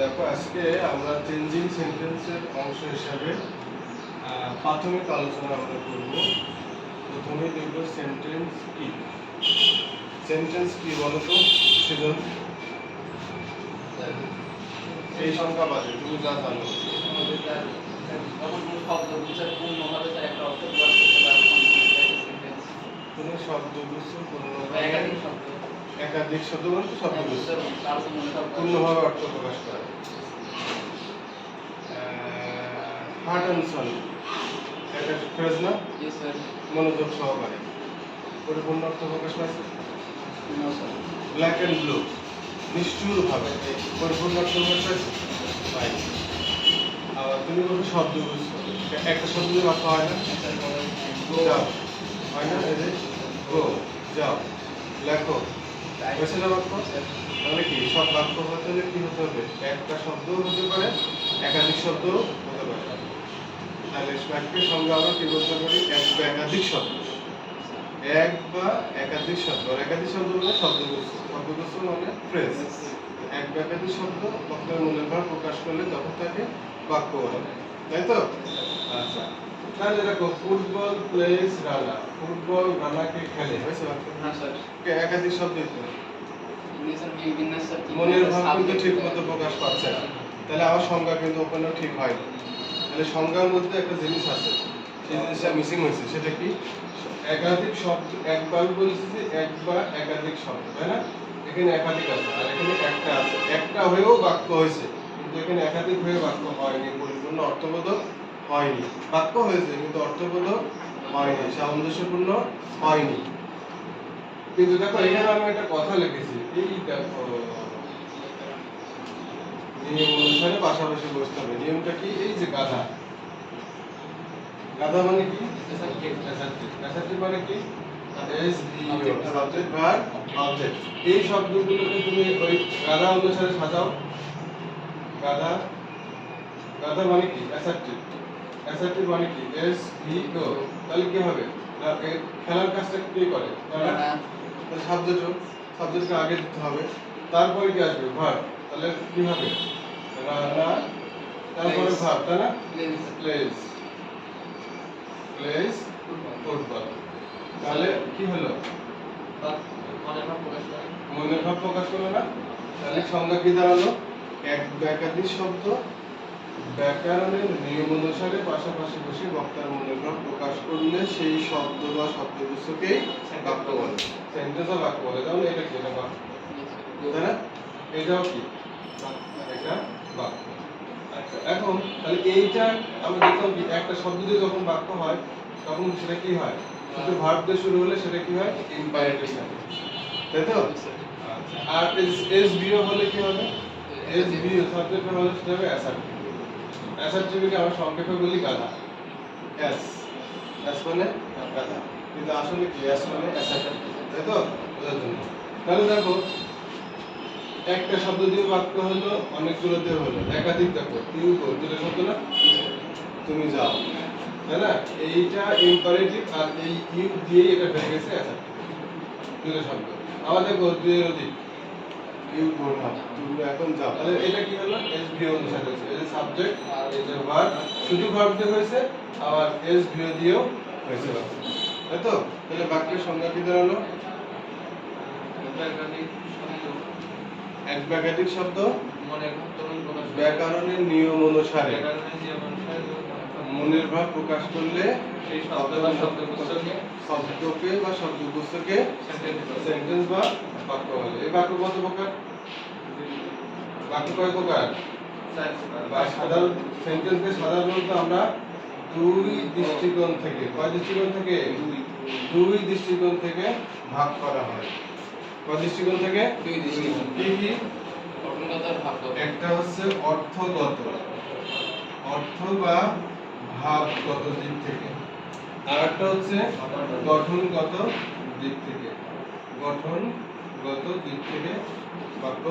দেখো, আজকে আমরা চেঞ্জিং সেন্টেন্সের অংশ হিসাবে প্রাথমিক আলোচনা আমরা করব। প্রথমে দেখব সেন্টেন্স কি। সেন্টেন্স কি বলো তো সেজন? এই সংখ্যা বাদে, তুমি যা জানো। কোনো শব্দ বুঝার পূর্ণভাবে একাধিক শব্দ বলতে শব্দগুচ্ছ তার জন্য সব পূর্ণভাবে অর্থ প্রকাশ করে। Heart and soul. একটা ফ্রেজ না? মনোযোগ সহকারে। পরিপূর্ণ অর্থ প্রকাশ পাইছে? ব্ল্যাক অ্যান্ড ব্লু নিষ্ঠুরভাবে। পরিপূর্ণ অর্থ প্রকাশ পাইছে? পাই। আবার তুমি বলবে শব্দ বুঝছ? একটা শব্দ বাক্য হয় না? যাও। হয় না? এই যে? গো যাও। লেখো। হয়েছে না বাক্য তাহলে কি? সব বাক্য হতে হলে কি হতে হবে? একটা শব্দ হতে পারে, একাধিক শব্দ হতে পারে। তাহলে বাক্যের সঙ্গে আমরা কি বলতে পারি? এক বা একাধিক শব্দ। এক বা একাধিক শব্দ। একাধিক শব্দ মানে শব্দগুচ্ছ শব্দগুচ্ছ মানে ফ্রেজ এক বা একাধিক শব্দ বক্তার মনের ভাব প্রকাশ করলে তখন তাকে বাক্য বলা হয়। তাই তো? আচ্ছা। তাহলে দেখো ফুটবল প্লেস রানা ফুটবল রানাকে খেলে হয়েছে না. কে একাধিক শব্দ মনের একটা ভাব কিন্তু ঠিক মতো প্রকাশ পাচ্ছে না। তাহলে আমার সংজ্ঞা কিন্তু ওখানেও ঠিক হয়নি। তাহলে সংজ্ঞার মধ্যে একটা জিনিস আছে। সেই জিনিসটা মিসিং হয়েছে। সেটা কি? একাধিক শব্দ একবার বলছি যে এক বা একাধিক শব্দ তাই না? এখানে একাধিক আছে। আর এখানে একটা আছে। একটা হয়েও বাক্য হয়েছে। কিন্তু এখানে একাধিক হয়ে বাক্য হয়নি পরিপূর্ণ অর্থবোধক হয়নি। বাক্য হয়েছে কিন্তু অর্থবোধক হয়নি সামঞ্জস্যপূর্ণ হয়নি। কিন্তু দেখো এখানে আমি একটা কথা লিখেছি। এই দেখো নিয়ম অনুসারে পাশাপাশি বসতে হবে। নিয়মটা কি? এই যে গাধা। গাধা মানে কি? মানে কি? এই শব্দগুলোকে তুমি ওই গাধা অনুসারে সাজাও। গাধা গাধা মানে কি? অ্যাসার্টিভ অ্যাসার্টিভ মানে কি? এস ভি ও তাহলে কি হবে? খেলার কাজটা কে করে না, সাবজেক্ট সাবজেক্টকে আগে দিতে হবে। তারপরে কি আসবে? ভার্ব তাহলে কি হবে? রানা তারপরে. ভার্ব তাই না. প্লেস প্লেস ফুটবল তাহলে কি হলো? মনের ভাব প্রকাশ করল না? তাহলে সংজ্ঞা কি দাঁড়াল? এক একাধিক শব্দ ব্যাকরণের নিয়ম অনুসারে পাশাপাশি বসে বক্তার ভাব প্রকাশ করলে সেই শব্দ বা শব্দগুচ্ছকেই বাক্য বলে। সেন্টেন্স বা বাক্য বলে। তাহলে এটা এটা বাক্য। না? এটাও কি? এটা বাক্য। আচ্ছা এখন তাহলে এইটা আমরা দেখলাম একটা শব্দ দিয়ে যখন বাক্য হয় তখন সেটা কি হয়? শুধু ভার্ব দিয়ে শুরু হলে সেটা কি হয়? ইম্পারেটিভ থাকে। তাই তো? আচ্ছা, আর এস এস বিও হলে কি হবে? এস বিও সাবজেক্ট হলে সেটা হবে অ্যাসার্টিভ অ্যাসার্টিভকে আমরা সংক্ষেপে বলি গাধা। এস এস মানে গাধা। কিন্তু আসলে কি? এস মানে অ্যাসার্টিভ তাই তো? বোঝার জন্য। তাহলে দেখো, একটা শব্দ দিয়ে বাক্য হলো, অনেকগুলো দিয়ে হলো। একাধিক দেখো ইউ গো দুটো শব্দ না? তুমি যাও। তাই না? এইটা ইম্পারেটিভ আর এই ইউ দিয়ে এটা হয়ে গেছে অ্যাসার্টিভ দুটো শব্দ। আবার দেখো দুই অধিক। ইউ গো তুমি এখন যাও। তাহলে এটা কি হলো? এস ভি অনুসারে হয়েছে এই সাবজেক্ট আর এই ভার্ব শুধু ভার্ব দিয়ে হয়েছে আবার এস ভি দিয়েও হয়েছে তাই তো? তাহলে বাক্যের সংজ্ঞা কি দাঁড়াল এক বা শব্দ। ব্যাকরণের নিয়ম অনুসারে। ব্যাকরণের নিয়ম অনুসারে। মনের ভাব প্রকাশ করলে সেই শব্দ বা শব্দগুচ্ছকে শব্দকে বা শব্দগুচ্ছকে। সেন্টেন্স বা বাক্য বলে। এই বাক্য কত প্রকার? বাক্য কয় প্রকার? বা সাধারণ সেন্টেন্সকে সাধারণত আমরা দুই দৃষ্টিকোণ থেকে কয় দৃষ্টিকোণ থেকে? দুই। দৃষ্টিকোণ থেকে ভাগ করা হয়। কয় দৃষ্টিকোণ থেকে? দুই দৃষ্টিকোণ। কি কি? গঠনগত আর ভাবগত। একটা হচ্ছে অর্থগত। অর্থ বা ভাবগত দিক থেকে? আর একটা হচ্ছে গঠনগত দিক থেকে? গঠনগত দিক থেকে বাক্য।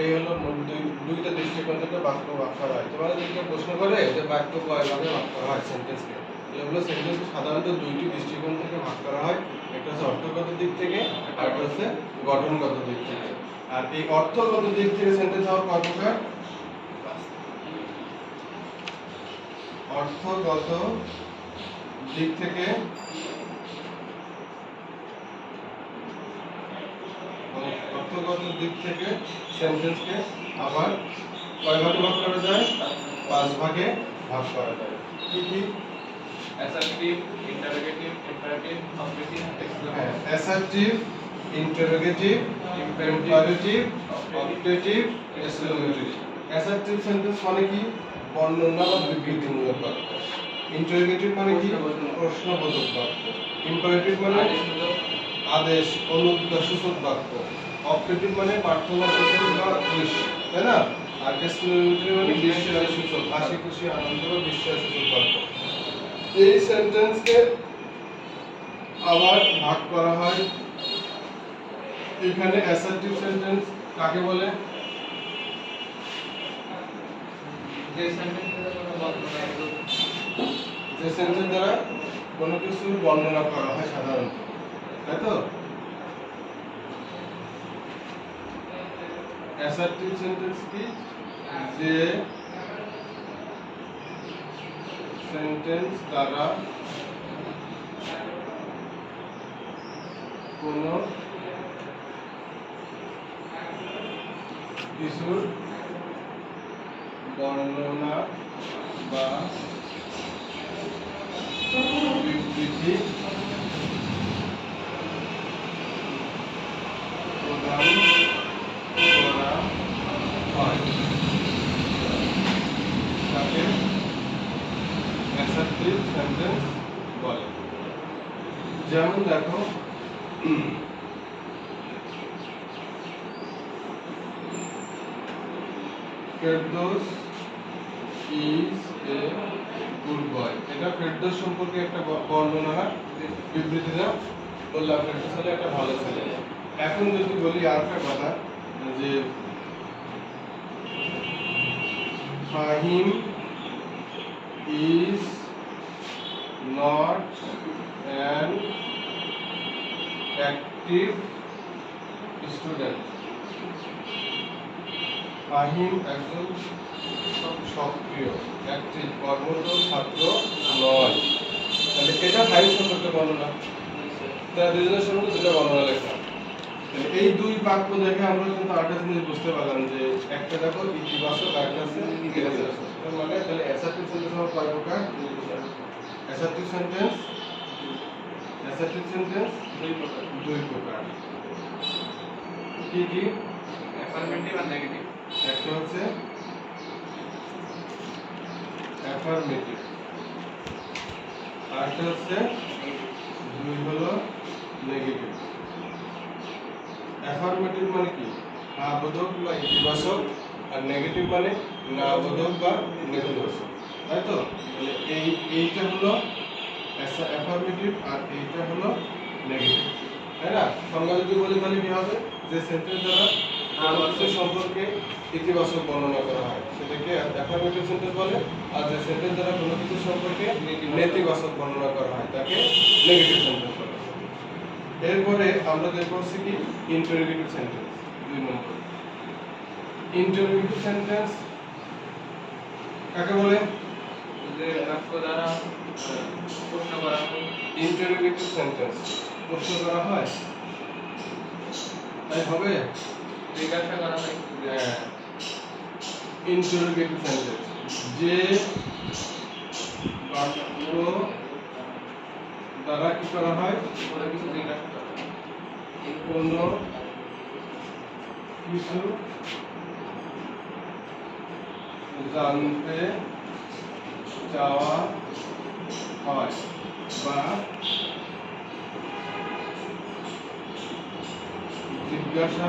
এই হলো দুই দুইটা দৃষ্টিকোণ থেকে বাক্য ভাগ করা হয়। তোমাদের যদি প্রশ্ন করে যে বাক্য কয়ভাবে ভাগ করা হয় সেন্টেন্সকে এগুলো সেন্টেন্সকে সাধারণত দুইটি দৃষ্টিকোণ থেকে ভাগ করা হয়। একটা হচ্ছে অর্থগত দিক থেকে আর একটা হচ্ছে গঠনগত দিক থেকে। আর এই অর্থগত দিক থেকে সেন্টেন্স হওয়ার কয় প্রকার? অর্থগত দিক থেকে অর্থগত দিক থেকে সেন্টেন্সকে আবার কয় ভাগে ভাগ করা যায়? পাঁচ ভাগে ভাগ করা যায়। কি কি? Assertive interrogative imperative objective assertive interrogative imperative objective exclamatory assertive sentence মানে কি? বর্ণনা বা বিবৃতিমূলক বাক্য। ইন্টারোগেটিভ মানে কি? প্রশ্নবোধক বাক্য। ইম্পারেটিভ মানে? আদেশ। অনুদ্দেশ্যসূচক বাক্য। অবজেক্টিভ মানে প্রার্থনা সূচক বা উইশ তাই না? আর এক্সক্লেমেটরি মানে বিস্ময় সূচক। হাসি খুশি আনন্দ বা বিস্ময় সূচক বাক্য। এই সেন্টেন্সকে আবার ভাগ করা হয়। এখানে অ্যাসার্টিভ সেন্টেন্স কাকে বলে? যে সেন্টেন্সে কোনো বর্ণনা যে সেন্টেন্স দ্বারা কোনো কিছুর বর্ণনা করা হয় সাধারণত তাই তো অ্যাসার্টিভ সেন্টেন্স কি যে সেন্টেন্স দ্বারা কোনো কিছুর বর্ণনা বা বিবৃতি প্রদান করা হয় তাকে অ্যাসার্টিভ সেন্টেন্স বলে যেমন দেখো Ferdous is a good boy এটা ফেরদৌস সম্পর্কে একটা বর্ণনা না বিবৃতিটা বললাম ফেরদৌস হলো একটা ভালো ছেলে। এখন যদি বলি আর একটা কথা, যে Fahim is not an active student Fahim একজন সক্রিয় অ্যাক্টিভ কর্মরত ছাত্র নয়। তাহলে এটা ফাহিম সম্পর্কে বর্ণনা তার দুজনের সম্পর্কে দুটো বর্ণনা লেখা। এই দুই বাক্য দেখে আমরা কিন্তু আরেকটা জিনিস বুঝতে পারলাম যে একটা দেখো ইতিবাচক আর একটা আছে মানে তাহলে অ্যাসার্টিভ সেন্টেন্স হলো কয় প্রকার? অ্যাসার্টিভ সেন্টেন্স অ্যাসার্টিভ সেন্টেন্স দুই প্রকার। দুই প্রকার। কি কি? অ্যাফার্মেটিভ আর নেগেটিভ একটা হচ্ছে অ্যাফার্মেটিভ আরেকটা হচ্ছে দুই হলো নেগেটিভ অ্যাফার্মেটিভ মানে কি? হ্যাঁ বোধক বা ইতিবাচক, আর নেগেটিভ মানে না বোধক বা নেতিবাচক তাই তো? এই, এইটা হলো অ্যাফার্মেটিভ আর এইটা হলো নেগেটিভ তাই না? সংজ্ঞা যদি বলি তাহলে কি হবে? যে সেন্টেন্স দ্বারা আমাদের সম্পর্কে ইতিবাচক বর্ণনা করা হয়। সেটাকে অ্যাফার্মেটিভ সেন্টেন্স বলে আর যে সেন্টেন্স দ্বারা কোনো কিছু সম্পর্কে নেতিবাচক বর্ণনা করা হয় তাকে নেগেটিভ সেন্টেন্স বলে। এরপরে আমরা দেখব হচ্ছে কি ইন্টারোগেটিভ সেন্টেন্স দুই নম্বর। ইন্টারোগেটিভ সেন্টেন্স কাকে বলে? যে বাক্য দ্বারা প্রশ্ন করা হয়। ইন্টারোগেটিভ সেন্টেন্স প্রশ্ন করা হয়। তাই হবে? জিজ্ঞাসা করা হয়। ইন্টারোগেটিভ সেন্টেন্স যে বাক্য দ্বারা কি করা হয়? কোনো কিছু জিজ্ঞাসা করা হয়। কোনো কিছু জানতে চাওয়া হয় বা জিজ্ঞাসা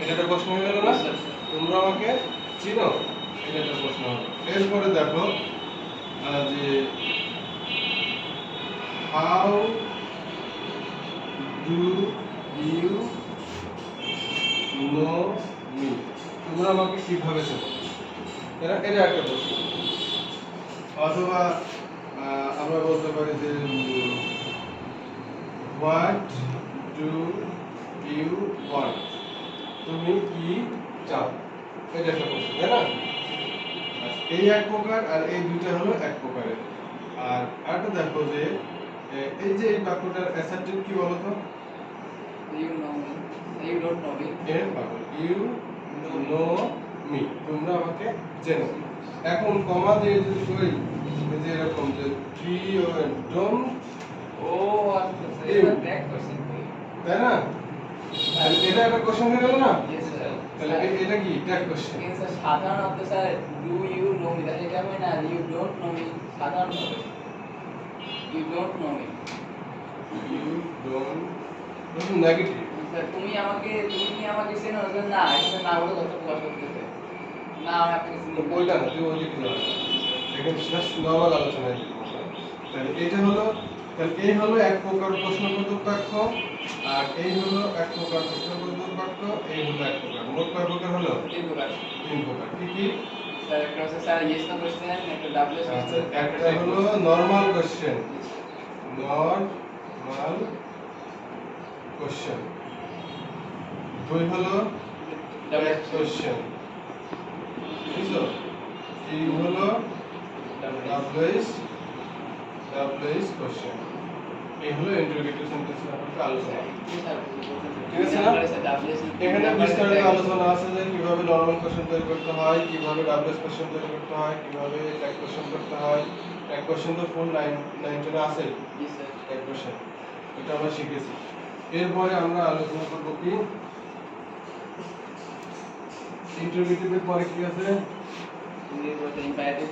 এটা একটা প্রশ্ন হয়ে গেল না? তোমরা আমাকে চিনো? এটা একটা প্রশ্ন হবে এরপরে দেখো যে how do you know me তোমরা আমাকে কীভাবে চেনো? এটা এটা একটা প্রশ্ন। অথবা আমরা বলতে পারি যে হোয়াট ডু ইউ ওয়ান্ট তুমি কি চাও? এটা একটা প্রশ্ন তাই না? আচ্ছা, এই এক প্রকার আর এই দুইটা হলো এক প্রকারের। আর আরেকটা দেখো যে এই যে এই বাক্যটার অ্যাসার্টিভ কি বলতো? You know me. You don't know me. এর বাক্য ইউ নো মি তোমরা আমাকে চেনো। এখন কমা দিয়ে যদি এই যে এরকম যে ট্রি ডোন্ট ও আচ্ছা আচ্ছা তাই না? তাহলে এটা একটা কোশ্চেন হয়ে গেল না? তাহলে এটা কি? ট্যাগ কোশ্চেন সাধারণত sir do you know me তাহলে এটা হয় না ইউ ডোন্ট নো মি সাধারণ হবে you don't know me you don't negative sir তুমি আমাকে তুমি কি আমাকে চেনো? না এটা না বলে কথা প্রকাশ করতেছে না আমি চিনি না। না তুই ওই দিকে যাও এখানে জাস্ট আলোচনা তাহলে এটা হলো তাহলে এই হলো এক প্রকার প্রশ্নবোধক বাক্য আর এই হলো এক প্রকার প্রশ্নবোধক বাক্য এই হলো এক প্রকার মোট কয় প্রকার হলো এই প্রকার। তিন প্রকার। কি কি? স্যার একটা আচ্ছা হলো নরমাল কোশ্চেন নরমাল কোশ্চেন দুই হলো কোশ্চেন বুঝছ? এই হলো ডাবলইস ডাবলইস কোশ্চেন এই হলো ইন্টারোগেটিভ সেন্টেন্স সম্পর্কে আলোচনা। ঠিক আছে না? এখানে বিস্তারিত আলোচনা আছে যে কীভাবে নরমাল কোশ্চেন তৈরি করতে হয় কীভাবে ডাবলইস কোশ্চেন তৈরি করতে হয় কীভাবে ট্যাগ কোশ্চেন করতে হয়। ট্যাগ কোশ্চেন তো ফুল নাইন নাইনটিনে আছে। ট্যাগ কোশ্চেন এটা আমরা শিখেছি। এরপরে আমরা আলোচনা করব কি? ইন্টারোগেটিভের পরে কি আছে? ইম্পারেটিভ